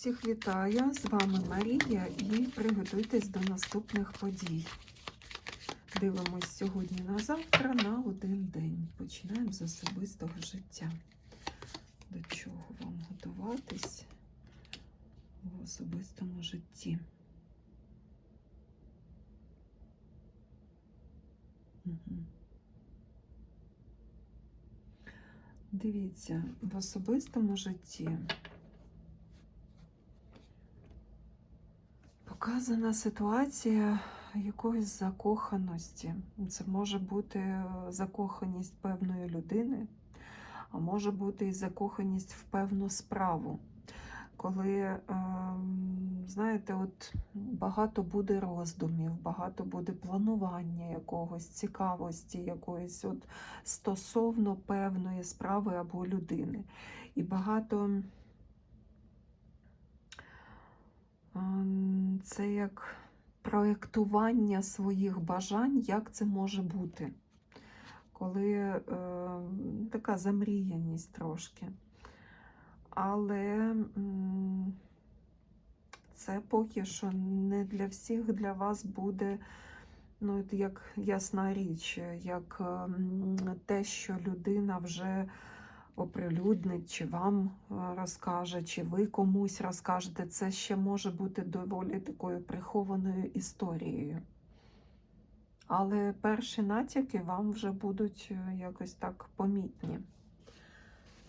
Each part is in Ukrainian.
Всіх вітаю! З вами Марія і приготуйтесь до наступних подій. Дивимось сьогодні на завтра на один день. Починаємо з особистого життя. До чого вам готуватись в особистому житті? Угу. Дивіться, в особистому житті показана ситуація якоїсь закоханості. Це може бути закоханість певної людини, а може бути і закоханість в певну справу. Коли, знаєте, от багато буде роздумів, багато буде планування якогось, цікавості якоїсь от стосовно певної справи або людини. І багато це як проєктування своїх бажань, як це може бути, коли е, така замріяність трошки. Але це поки що не для всіх для вас буде, ну, як ясна річ, як те, що людина вже оприлюднить, чи вам розкаже, чи ви комусь розкажете, це ще може бути доволі такою прихованою історією. Але перші натяки вам вже будуть е, якось так помітні.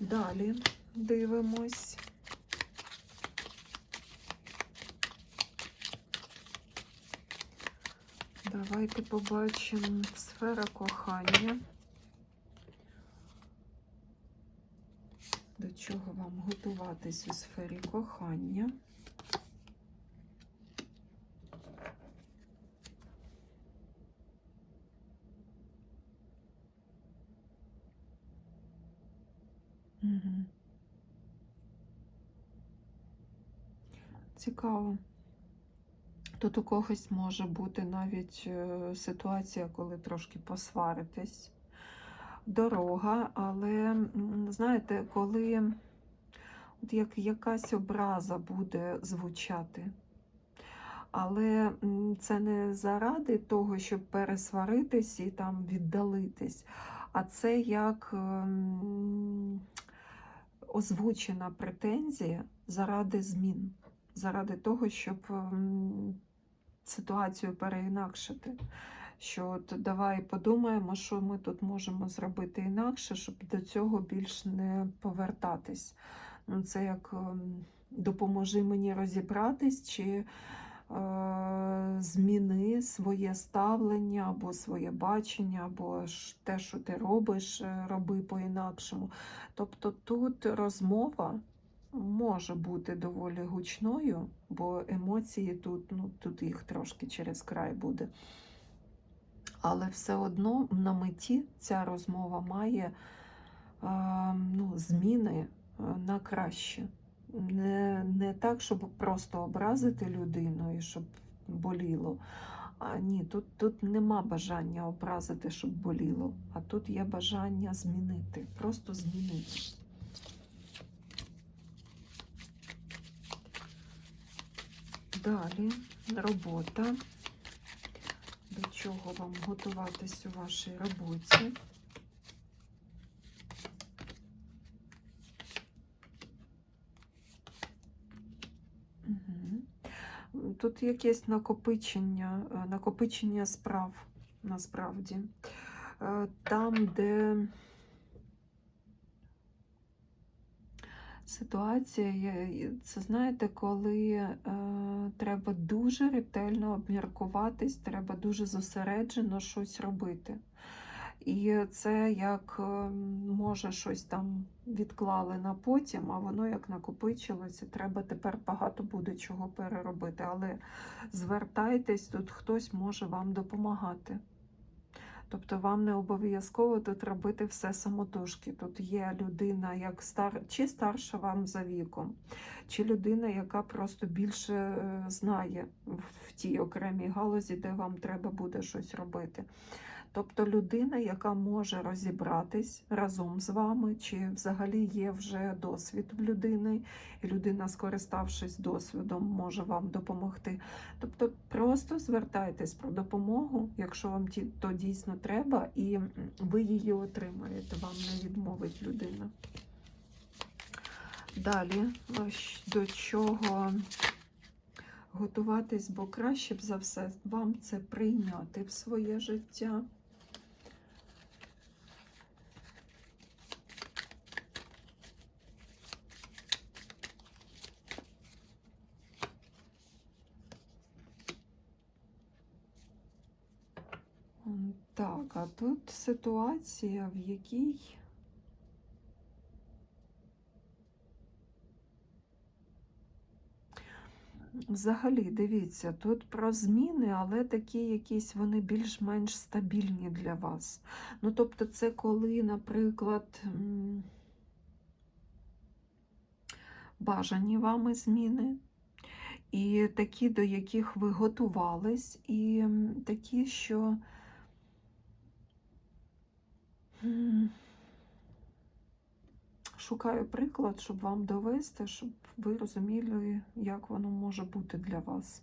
Далі дивимось. Давайте побачимо сфера кохання. До чого вам готуватись у сфері кохання? Цікаво. Тут у когось може бути навіть е, ситуація, коли трошки посваритесь. Дорога, але, знаєте, коли от як якась образа буде звучати. Але це не заради того, щоб пересваритись і там віддалитись, а це як ем, озвучена претензія заради змін, заради того, щоб ем, ситуацію переінакшити. Що от давай подумаємо, що ми тут можемо зробити інакше, щоб до цього більш не повертатись. Ну, Це як ем, допоможи мені розібратись, чи е, зміни своє ставлення, або своє бачення, або те, що ти робиш, е, роби по-інакшому. Тобто тут розмова може бути доволі гучною, бо емоції тут, ну, тут їх трошки через край буде. Але все одно на меті ця розмова має ну, зміни на краще. Не не так, щоб просто образити людину і щоб боліло. А ні, тут тут нема бажання образити, щоб боліло, а тут є бажання змінити, просто змінити. Далі робота. Чого вам готуватись у вашій роботі? Тут якесь накопичення, е, накопичення справ насправді. Е, там, де ситуація, це знаєте, коли е, треба дуже ретельно обміркуватись, треба дуже зосереджено щось робити. І це як е, може щось там відклали на потім, а воно як накопичилося, треба тепер багато буде чого переробити. Але звертайтесь, тут хтось може вам допомагати. Тобто вам не обов'язково тут робити все самотужки. Тут є людина, як стар, чи старша вам за віком, чи людина, яка просто більше е, знає в тій окремій галузі, де вам треба буде щось робити. Тобто людина, яка може розібратись разом з вами, чи взагалі є вже досвід в людини, і людина, скориставшись досвідом, може вам допомогти. Тобто просто звертайтесь про допомогу, якщо вам то дійсно треба, і ви її отримаєте, вам не відмовить людина. Далі, до чого готуватись, бо краще б за все вам це прийняти в своє життя. Так, а тут ситуація, в якій Взагалі, дивіться, тут про зміни, але такі якісь вони більш-менш стабільні для вас. Ну, тобто, це коли, наприклад, бажані вами зміни, і такі, до яких ви готувались, і такі, що. Шукаю приклад, щоб вам довести, щоб ви розуміли, як воно може бути для вас.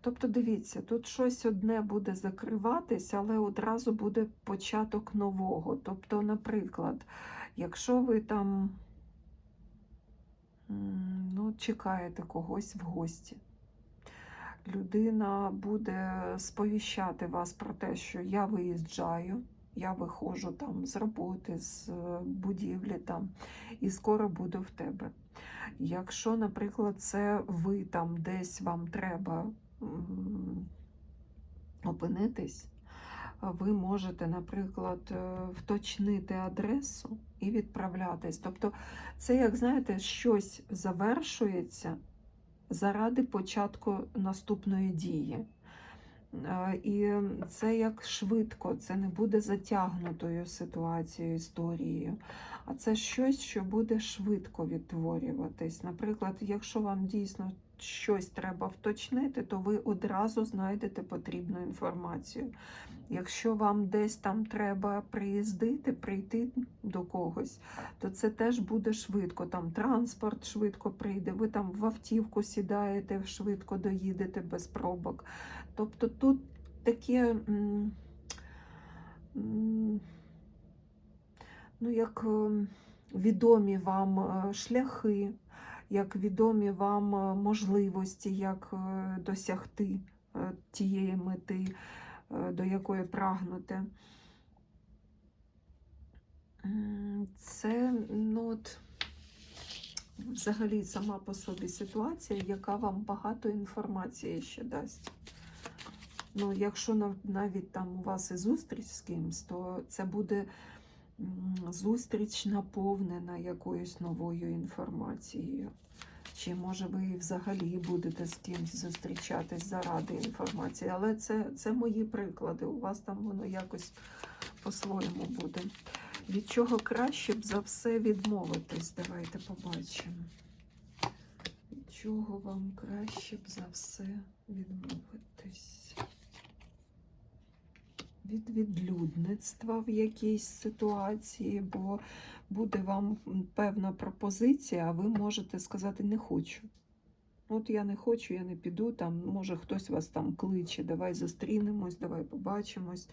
Тобто, дивіться, тут щось одне буде закриватись, але одразу буде початок нового. Тобто, наприклад, якщо ви там ну, чекаєте когось в гості, людина буде сповіщати вас про те, що я виїжджаю, я виходжу там з роботи, з е, будівлі там, і скоро буду в тебе. Якщо, наприклад, це ви там десь вам треба опинитись, ви можете, наприклад, е, вточнити адресу і відправлятись. Тобто, це, як знаєте, щось завершується заради початку наступної дії. Е, І це як швидко, це не буде затягнутою ситуацією, історією, а це щось, що буде швидко відтворюватись. Наприклад, якщо вам дійсно щось треба вточнити, то ви одразу знайдете потрібну інформацію. Якщо вам десь там треба приїздити, прийти до когось, то це теж буде швидко. Там транспорт швидко прийде, ви там в автівку сідаєте, швидко доїдете без пробок. Тобто тут таке, ну, як ем, відомі вам е, шляхи, як відомі вам е, можливості, як е, досягти е, тієї мети, до якої прагнете. Це ну, от, взагалі сама по собі ситуація, яка вам багато інформації ще дасть. Ну, якщо навіть там у вас і зустріч з кимсь, то це буде зустріч наповнена якоюсь новою інформацією. Чи може ви взагалі будете з кимсь зустрічатись заради інформації. Але це, це мої приклади. У вас там воно якось по-своєму буде. Від чого краще б за все відмовитись? Давайте побачимо. Від чого вам краще б за все відмовитись? Від відлюдництва в якійсь ситуації, бо буде вам певна пропозиція, а ви можете сказати не хочу. От я не хочу, я не піду. Там може хтось вас там кличе, давай зустрінемось, давай побачимось.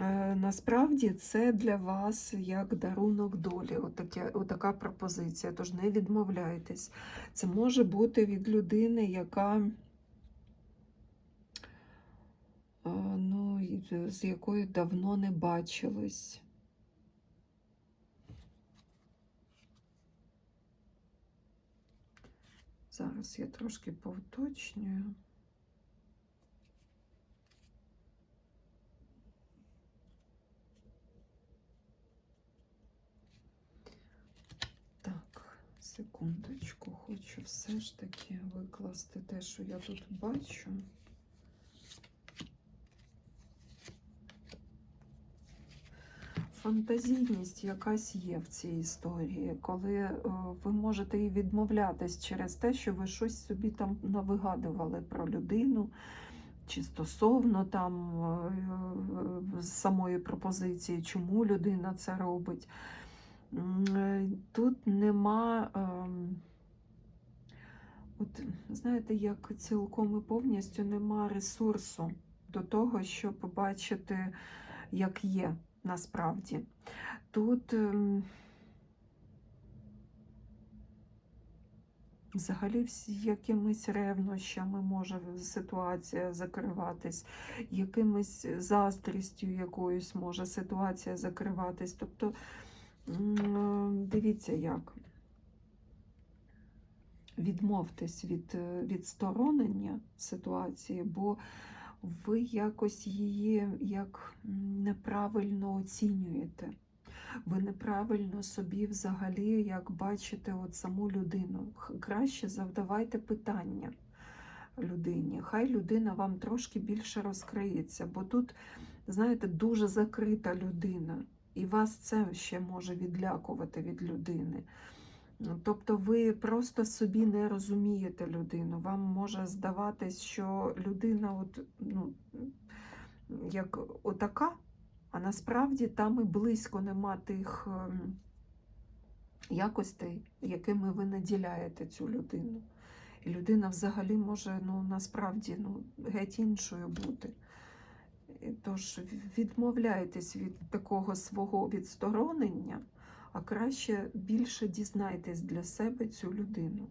Е, насправді це для вас як дарунок долі, отаке, отака пропозиція. Тож не відмовляйтесь. Це може бути від людини, яка е, ну, з якою давно не бачились. Зараз я трошки повточнюю. Так, секундочку, хочу все ж таки викласти те, що я тут бачу. Фантазійність якась є в цій історії, коли е, ви можете і відмовлятись через те, що ви щось собі там навигадували про людину, чи стосовно там е, самої пропозиції, чому людина це робить. Е, Тут нема. ем, От знаєте, як цілком і повністю нема ресурсу до того, щоб побачити, як є насправді. Тут ем, взагалі всі якимись ревнощами може ситуація закриватись, якимись заздрістю якоюсь може ситуація закриватись. Тобто, дивіться як відмовтесь від е, відсторонення ситуації, бо ви якось її як неправильно оцінюєте. Ви неправильно собі взагалі як бачите от саму людину. Краще завдавайте питання людині. Хай людина вам трошки більше розкриється, бо тут, знаєте, дуже закрита людина, і вас це ще може відлякувати від людини. Тобто ви просто собі не розумієте людину. Вам може здаватись, що людина от, ну, як отака, а насправді там і близько нема тих ем, якостей, якими ви наділяєте цю людину. І людина взагалі може ну, насправді ну, геть іншою бути. І Тож відмовляйтесь від такого свого відсторонення а краще більше дізнайтесь для себе цю людину.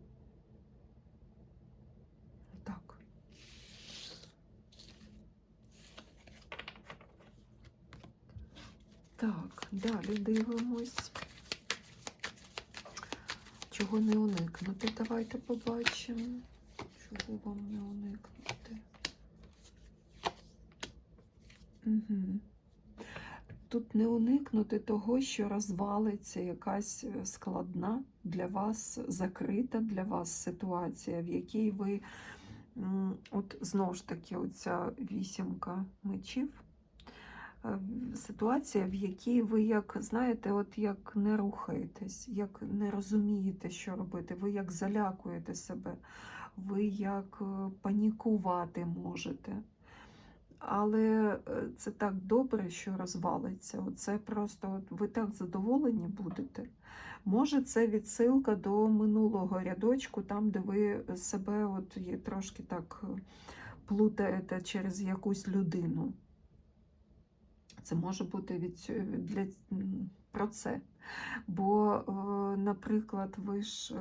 Так. Так, далі дивимось. Чого не уникнути? Давайте побачимо. Чого вам не уникнути? Угу. Тут не уникнути того, що розвалиться якась е, складна для вас, закрита для вас ситуація, в якій ви, от знову ж таки, оця вісімка мечів, е, ситуація, в якій ви, як знаєте, от як не рухаєтесь, як не розумієте, що робити, ви як залякуєте себе, ви як е, панікувати можете. Але е, це так добре, що розвалиться. Це просто ви так задоволені будете. Може, це відсилка до минулого рядочку, там, де ви себе от трошки так е, плутаєте через якусь людину. Це може бути від, для, про це. Бо, е, наприклад, ви ж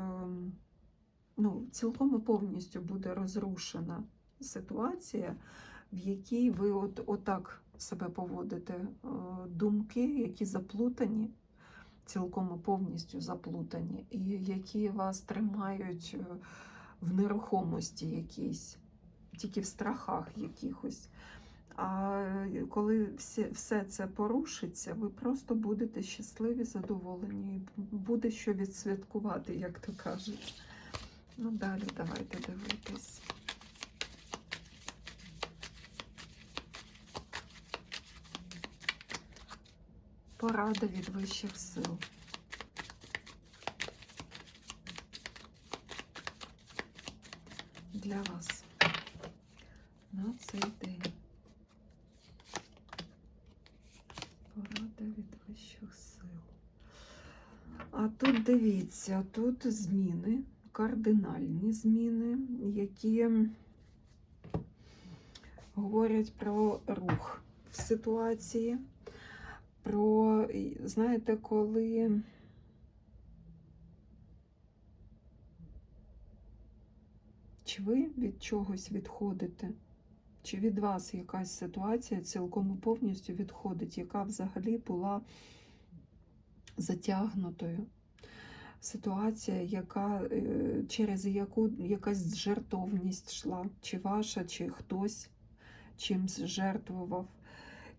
ну, цілком і повністю буде розрушена ситуація в якій ви от, отак себе поводите. Е, Думки, які заплутані, цілком і повністю заплутані, і які вас тримають е, в нерухомості якійсь, тільки в страхах якихось. А е, коли все, все це порушиться, ви просто будете щасливі, задоволені, буде що відсвяткувати, як то кажуть. Ну, далі давайте дивитись. Порада від вищих сил. Для вас на цей день. Порада від вищих сил. А тут дивіться, тут зміни, кардинальні зміни, які говорять про рух в ситуації про, знаєте, коли чи ви від чогось відходите, чи від вас якась ситуація цілком і повністю відходить, яка взагалі була затягнутою. Ситуація, яка, е, через яку якась жертовність йшла, чи ваша, чи хтось чимсь жертвував.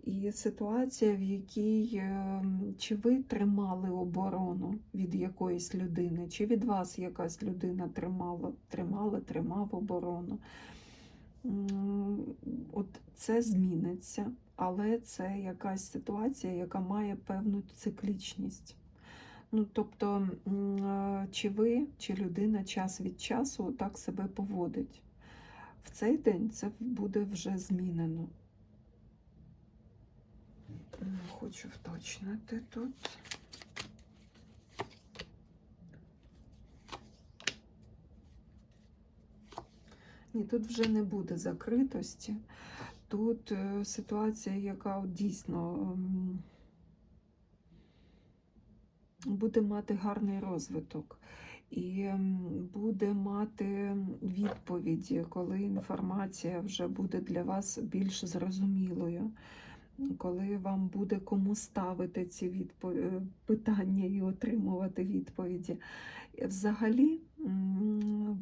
І ситуація, в якій е, чи ви тримали оборону від якоїсь людини, чи від вас якась людина тримала, тримала, тримав оборону. от це зміниться, але це якась ситуація, яка має певну циклічність. Ну, тобто, е, чи ви, чи людина час від часу так себе поводить. В цей день це буде вже змінено. Хочу вточнити тут. Ні, тут вже не буде закритості. Тут е, ситуація, яка дійсно ем, буде мати гарний розвиток і ем, буде мати відповіді, коли інформація вже буде для вас більш зрозумілою, коли вам буде кому ставити ці відпо- е, питання і отримувати відповіді. Взагалі,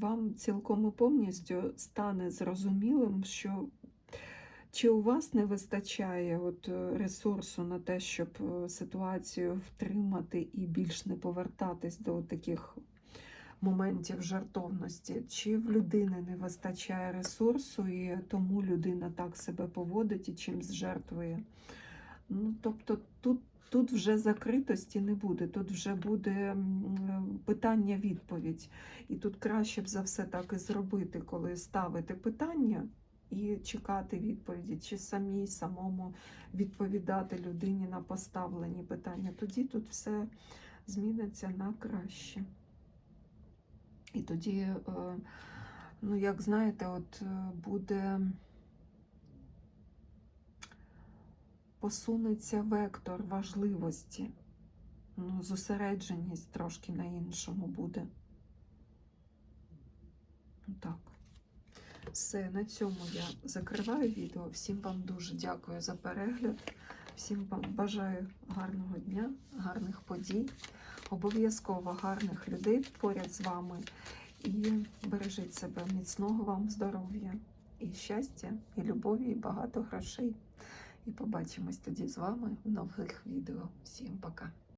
вам цілком і повністю стане зрозумілим, що чи у вас не вистачає от е, ресурсу на те, щоб е, ситуацію втримати і більш не повертатись до таких моментів жартовності, чи в людини не вистачає ресурсу, і тому людина так себе поводить і чимсь жертвує. Ну, тобто тут, тут вже закритості не буде, тут вже буде питання-відповідь. І тут краще б за все так і зробити, коли ставити питання і чекати відповіді, чи самій самому відповідати людині на поставлені питання. Тоді тут все зміниться на краще. І тоді, е, ну, як знаєте, от е, буде посунеться вектор важливості, ну, зосередженість трошки на іншому буде. Так. Все, на цьому я закриваю відео. Всім вам дуже дякую за перегляд. Всім вам бажаю гарного дня, гарних подій, обов'язково гарних людей поряд з вами. І бережіть себе, міцного вам здоров'я, і щастя, і любові, і багато грошей. І побачимось тоді з вами в нових відео. Всім пока!